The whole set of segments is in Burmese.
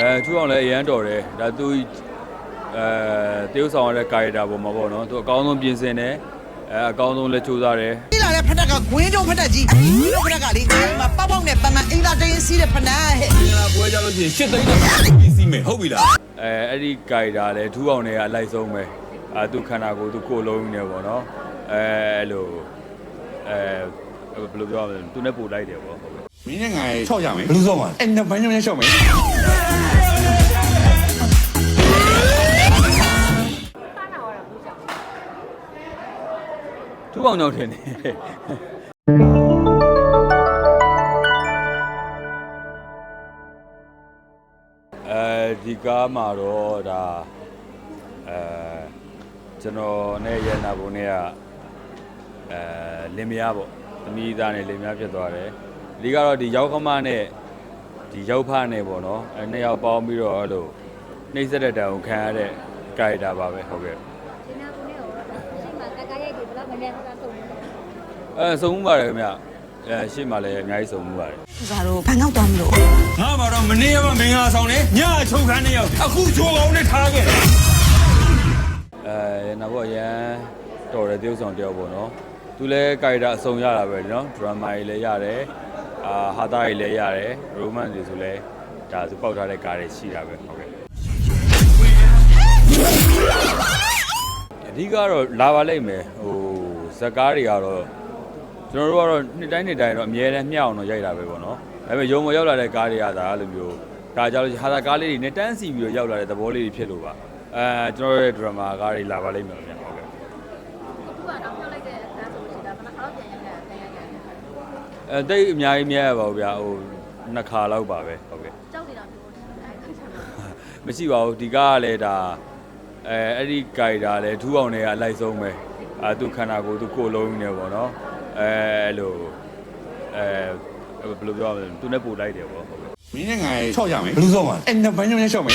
အဲထူအောင်လည်းအရန်တော်တယ်ဒါသူအဲတရုပ်ဆောင်ရတဲ့ကာရီတာပေါ်မှာပေါ့နော်သူအကောင်းဆုံးပြင်ဆင်တယ်အဲအကောင်းဆုံးလက်ချိုးသားတယ်ဒီလာတဲ့ဖက်တက်ကဂွင်းကြုံဖက်တက်ကြီးဂွင်းကြုံဖက်တက်ကလေမပေါက်ပေါက်နဲ့ပန်းပန်းအင်္ဂါတိုင်းစီးတဲ့ဖက်နက်ဟဲ့မင်္ဂလာပွဲကြလို့ရှိရင်ရှစ်သိန်းတော့ပြီးစီးမယ်ဟုတ်ပြီလားအဲအဲ့ဒီကာရီတာလည်းထူအောင်တွေကအလိုက်ဆုံးပဲအဲသူခန္ဓာကိုယ်သူကိုယ်လုံးနေပေါ့နော်အဲအဲ့လိုအဲဘယ်လိုပြောရမလဲသူနဲ့ပို့လိုက်တယ်ပေါ့ဟုတ်ကဲ့ မင်းနဲ့ငါရဲ့ချော့ရမယ်ဘယ်လိုစောမှာအဲ့နှစ်ဘန်းညောင်းချော့မယ်ထူအောင်ကြောင့်ထင်တယ်အဲဒီကားမှာတော့ဒါအဲကျွန်တော်နဲ့ရန်နာဘုံနဲ့ကအဲလင်မယားပေါ့သမီးသားနဲ့လင်မယားဖြစ်သွားတယ် ဒီကတော့ဒီရောက်ခမနဲ့ဒီရောက်ဖနဲ့ပေါ့နော်အဲနှစ်ယောက်ပေါင်းပြီးတော့အဲ့လိုနှိမ့်ဆက်တဲ့တံကိုခံရတဲ့ကာရီတာပါပဲဟုတ်ကဲ့ဒီနာကိုလည်းဟိုရှိမှကကရိုက်တွေဘယ်တော့မှလည်းဆက်ဆုံးနေတယ်အဲစုံမှုပါတယ်ခင်ဗျအဲရှေ့မှာလည်းအများကြီးစုံမှုပါတယ်ဇာတို့ဘန်ကောက်သွားမလို့ငါမှာတော့မနေ့ကမှမင်္ဂလာဆောင်နေညအချုပ်ခန်းနဲ့ရောက်တယ်အခုချိုးကောင်းနဲ့ထားခဲ့တယ်အဲနောက်တော့ရန်တော်တယ်တရုပ်ဆောင်တယောက်ပေါ့နော်သူလည်းကာရီတာအစုံရတာပဲနော်ဒရမာကြီးလည်းရတယ် အာဟာတာကြီးလည်းရတယ်ရိုမန်တွေဆိုလည်းဒါသူပေါက်ထားတဲ့ကားတွေရှိတာပဲဟုတ်ကဲ့အဓိကတော့လာပါလိမ့်မယ်ဟိုဇက်ကားတွေကတော့ကျွန်တော်တို့ကတော့နှစ်တိုင်းနှစ်တိုင်းတော့အများနဲ့မျှအောင်တော့ရိုက်တာပဲပေါ့နော်ဒါပေမဲ့ရုံမရောက်လာတဲ့ကားတွေကဒါအဲ့လိုမျိုးဒါကြလို့ဟာတာကားလေးတွေနဲ့တန်းစီပြီးတော့ရောက်လာတဲ့သဘောလေးတွေဖြစ်လို့ပါအဲကျွန်တော်တို့ရဲ့ဒရမာကားတွေလာပါလိမ့်မယ်ဗျဟုတ်ကဲ့အခုကတော့ အဲတိတ်အများကြီးမြဲရပါဘူးဗျာဟိုနှစ်ခါလောက်ပါပဲဟုတ်ကဲ့ကြောက်နေတာမျိုးအဲခိုက်ချင်တာမရှိပါဘူးဒီကားကလည်းဒါအဲအဲ့ဒီကာရီတာလည်းထူးအောင်တွေကအလိုက်ဆုံးပဲအဲသူခန္ဓာကိုယ်သူကိုယ်လုံးနေပေါ့နော်အဲအဲ့လိုအဲဘယ်လိုပြောရမလဲသူနဲ့ပို့လိုက်တယ်ပေါ့ဟုတ်ကဲ့မင်းနဲ့ငါရဲ့ချော့ရမယ်ဘယ်လိုစောမှာအဲ့နှစ်ဘန်းညောင်းချော့မယ်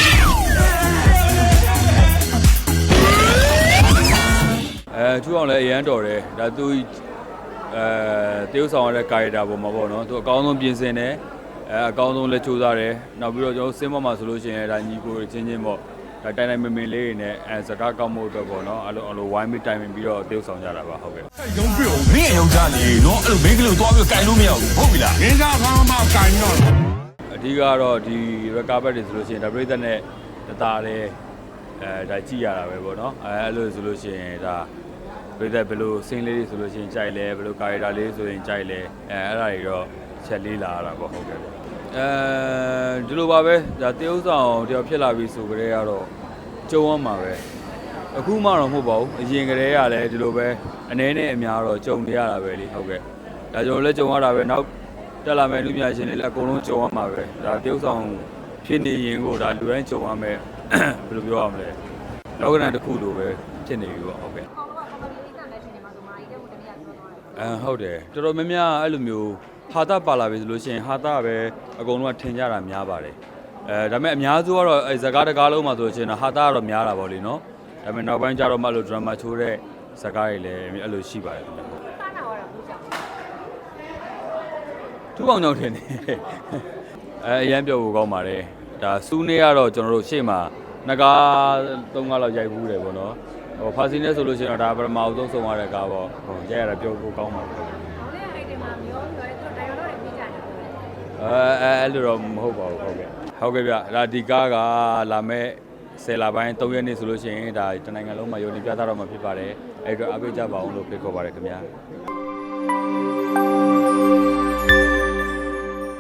အဲထူးအောင်လည်းအရန်တော်တယ်ဒါသူ အဲတရုပ်ဆောင်ရတဲ့ကာရီတာပေါ်မှာပေါ့နော်သူအကောင်းဆုံးပြင်ဆင်တယ်အဲအကောင်းဆုံးလက်ချိုးသားတယ်နောက်ပြီးတော့ကျွန်တော်စင်းပေါ်မှာဆိုလို့ရှိရင်ဒါညီကိုချင်းချင်းပေါ့ဒါတိုင်တိုင်မင်မင်လေးတွေနဲ့အဲစကားကောက်မှုအတွက်ပေါ့နော်အဲ့လိုအဲ့လိုဝိုင်းပြီးတိုင်ပင်ပြီးတော့တရုပ်ဆောင်ကြတာပါဟုတ်ကဲ့ရုံးပြုံမင်းရုံးကြနေနော်အဲ့လိုမင်းကလေးကိုသွားပြီးကင်လို့မရဘူးဟုတ်ပြီလားမင်းသားကောင်းမှကင်တော့အဓိကတော့ဒီ recover တွေဆိုလို့ရှိရင်ဒါပြိသက်နဲ့တသားလေးအဲဒါကြည့်ရတာပဲပေါ့နော်အဲအဲ့လိုဆိုလို့ရှိရင်ဒါ ပြိသက်ဘယ်လိုစင်းလေးတွေဆိုလို့ရှိရင်ကြိုက်လဲဘယ်လိုကာရီတာလေးဆိုရင်ကြိုက်လဲအဲအဲ့ဒါတွေတော့ချက်လေးလာရတာပေါ့ဟုတ်ကဲ့အဲဒီလိုပါပဲဒါတရုပ်ဆောင်တယောက်ဖြစ်လာပြီဆိုကြတဲ့ကတော့ကြုံရမှာပဲအခုမှတော့မဟုတ်ပါဘူးအရင်ကတည်းကလည်းဒီလိုပဲအနေနဲ့အများတော့ကြုံနေရတာပဲလीဟုတ်ကဲ့ဒါကျွန်တော်လည်းကြုံရတာပဲနောက်တက်လာမယ့်လူများရှင်တွေလည်းအကုန်လုံးကြုံရမှာပဲဒါတရုပ်ဆောင်ဖြစ်နေရင်ကိုဒါလူတိုင်းကြုံရမယ်ဘယ်လိုပြောရမလဲလောကဓာတ်တစ်ခုလိုပဲဖြစ်နေပြီပေါ့ဟုတ်ကဲ့ အဲဟုတ်တယ်တော်တော်များများအဲ့လိုမျိုးဟာတာပါလာပြီဆိုလို့ရှိရင်ဟာတာပဲအကုန်လုံးကထင်ကြတာများပါတယ်အဲဒါပေမဲ့အများစုကတော့အဲဇကားတကားလုံးမှာဆိုလို့ရှိရင်တော့ဟာတာကတော့များတာပေါ့လေနော်ဒါပေမဲ့နောက်ပိုင်းကျတော့မှလို့ဒရမာချိုးတဲ့ဇကားတွေလည်းအဲ့လိုရှိပါတယ်ခင်ဗျတာနာကတော့ဘူးကြောက်ထူးအောင်ကြောင့်ထင်တယ်အဲအရန်ပြောဖို့ကောင်းပါတယ်ဒါစူးနေကတော့ကျွန်တော်တို့ရှေ့မှာနှစ်ကားသုံးကားလောက်ရိုက်ဘူးတယ်ပေါ့နော် ဟိုဖာစီနဲ့ဆိုလို့ရှိရင်တော့ဒါပထမအဆုံးဆုံးရတဲ့ကားပေါ့ဟိုကြည့်ရတာပြောဖို့ကောင်းပါဘူးအဲအဲအဲ့လိုတော့မဟုတ်ပါဘူးဟုတ်ကဲ့ဟုတ်ကဲ့ဗျဒါဒီကားကလာမဲ့ဆယ်လပိုင်း၃ရက်နေ့ဆိုလို့ရှိရင်ဒါတနိုင်ငံလုံးမှာယုံကြည်ပြသတော့မှာဖြစ်ပါတယ်အဲ့တော့အားပေးကြပါအောင်လို့ဖိတ်ခေါ်ပါတယ်ခင်ဗျာ